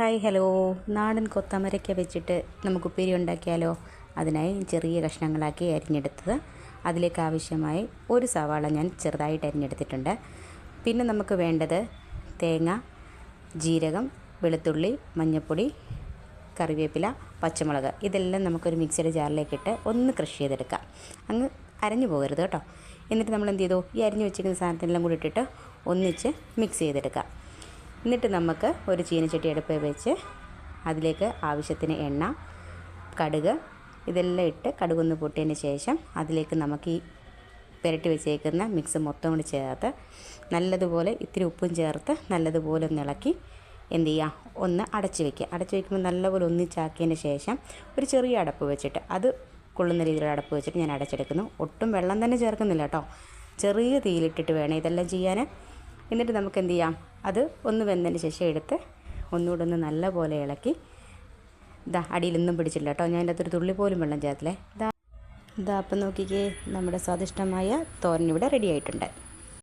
Hi hello. നാടൻ കൊത്തമരയ്ക്ക വെച്ചിട്ട് നമുക്ക് ഉപ്പേരി ഉണ്ടാക്കിയാലോ? അതിനായി ചെറിയ കഷ്ണങ്ങളാക്കി അരിഞ്ഞെടുത്തത്. അതിലേക്ക് ആവശ്യമായി ഒരു സവാള ഞാൻ ചെറുതായിട്ട് അരിഞ്ഞെടുത്തിട്ടുണ്ട്. പിന്നെ നമുക്ക് വേണ്ടത് തേങ്ങ ജീരകം വെളുത്തുള്ളി മഞ്ഞൾപ്പൊടി കറിവേപ്പില പച്ചമുളക്. ഇതെല്ലാം നമുക്കൊരു മിക്സിയുടെ ജാറിലേക്കിട്ട് ഒന്ന് ക്രഷ് ചെയ്തെടുക്കാം. അങ്ങ് അരഞ്ഞു പോകരുത് കേട്ടോ. എന്നിട്ട് നമ്മൾ എന്ത് ചെയ്തു? ഈ അരിഞ്ഞു വെച്ചിരിക്കുന്ന സാധനത്തിനെല്ലാം കൂടി ഇട്ടിട്ട് ഒന്നിച്ച് മിക്സ് ചെയ്തെടുക്കാം. എന്നിട്ട് നമുക്ക് ഒരു ചീനച്ചട്ടി അടുപ്പ് വെച്ച് അതിലേക്ക് ആവശ്യത്തിന് എണ്ണ കടുക് ഇതെല്ലാം ഇട്ട് കടുകൊന്ന് പൊട്ടിയതിന് ശേഷം അതിലേക്ക് നമുക്ക് ഈ പുരട്ടി വെച്ചേക്കുന്ന മിക്സ് മൊത്തം കൂടി ചേർത്ത് നല്ലതുപോലെ ഇത്തിരി ഉപ്പും ചേർത്ത് നല്ലതുപോലെ ഒന്ന് ഇളക്കി എന്ത് ചെയ്യുക? ഒന്ന് അടച്ച് വെക്കുക. അടച്ച് വെക്കുമ്പോൾ നല്ലപോലെ ഒന്നിച്ചാക്കിയതിന് ശേഷം ഒരു ചെറിയ അടപ്പ് വെച്ചിട്ട് അത് കൊള്ളുന്ന രീതിയിലുള്ള അടപ്പ് വെച്ചിട്ട് ഞാൻ അടച്ചെടുക്കുന്നു. ഒട്ടും വെള്ളം തന്നെ ചേർക്കുന്നില്ല കേട്ടോ. ചെറിയ തീയിലിട്ടിട്ട് വേണം ഇതെല്ലാം ചെയ്യാൻ. എന്നിട്ട് നമുക്ക് എന്ത് ചെയ്യാം അത് ഒന്ന് വെന്തതിന് ശേഷം എടുത്ത് ഒന്നുകൂടെ ഒന്ന് നല്ല പോലെ ഇളക്കി. ഇതാ അടിയിലൊന്നും പിടിച്ചില്ല കേട്ടോ. ഞാൻ അതിന്റെ അകത്തൊരു തുള്ളി പോലും വെള്ളം ചേർത്തില്ലേ. ഇതാ ഇതാ അപ്പം നോക്കിക്കേ നമ്മുടെ സ്വാദിഷ്ടമായ തോരൻ ഇവിടെ റെഡി ആയിട്ടുണ്ട്.